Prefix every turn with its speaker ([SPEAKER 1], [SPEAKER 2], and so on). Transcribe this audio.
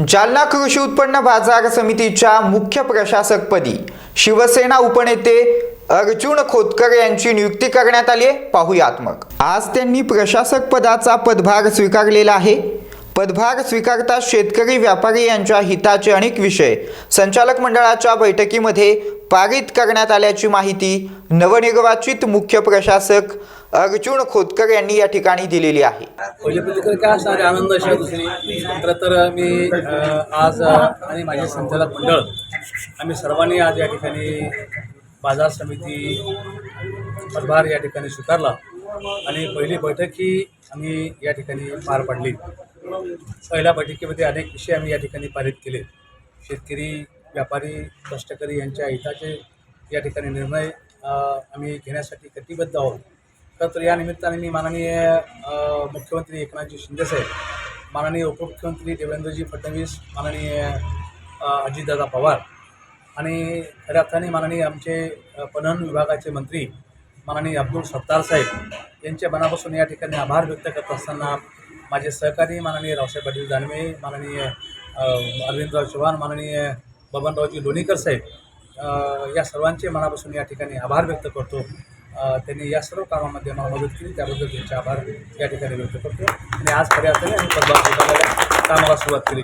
[SPEAKER 1] जालना कृषी उत्पन्न बाजार समितीच्या मुख्य प्रशासकपदी शिवसेना उपनेते अर्जुन खोतकर यांची नियुक्ती करण्यात आली आहे. पाहूयात मग. आज त्यांनी प्रशासक पदाचा पदभार स्वीकारलेला आहे. पदभार स्वीकारता शेतकरी व्यापारी यांच्या हिताचे अनेक विषय. संचालक मंडळाच्या बैठकीमध्ये पारित करण्यात आल्याची माहिती नवनिर्वाचित मुख्य प्रशासक अर्जुन खोतकर यांनी या ठिकाणी दिलेली आहे.
[SPEAKER 2] काय असणार आनंद अशी दुसरी. खरं तर मी आज आणि माझे संचालक मंडळ आम्ही सर्वांनी आज या ठिकाणी बाजार समिती पदभार या ठिकाणी स्वीकारला. आणि पहिली बैठक ही आम्ही या ठिकाणी पार पाडली. पहिल्या बैठकीमध्ये अनेक विषय आम्ही या ठिकाणी पारित केले. शेतकरी व्यापारी कष्टकरी यांच्या हिताचे या ठिकाणी निर्णय आम्ही घेण्यासाठी कटिबद्ध आहोत. तर तर या निमित्ताने मी माननीय मुख्यमंत्री एकनाथजी शिंदेसाहेब माननीय उपमुख्यमंत्री देवेंद्रजी फडणवीस माननीय अजितदादा पवार आणि खऱ्या अर्थाने माननीय आमचे पणन विभागाचे मंत्री माननीय अब्दुल सत्तार साहेब यांच्या मनापासून या ठिकाणी आभार व्यक्त करत असताना माझे सहकारी माननीय रावसाहेब पाटील दानवे माननीय अरविंदराव चव्हाण माननीय बबनरावजी लोणीकर साहेब या सर्वांचे मनापासून या ठिकाणी आभार व्यक्त करतो. त्यांनी या सर्व कामामध्ये मला मदत केली त्याबद्दल त्यांचे आभार या ठिकाणी व्यक्त करतो. आणि आज खऱ्या अर्थाने आम्ही पदभार कामाला सुरुवात केली.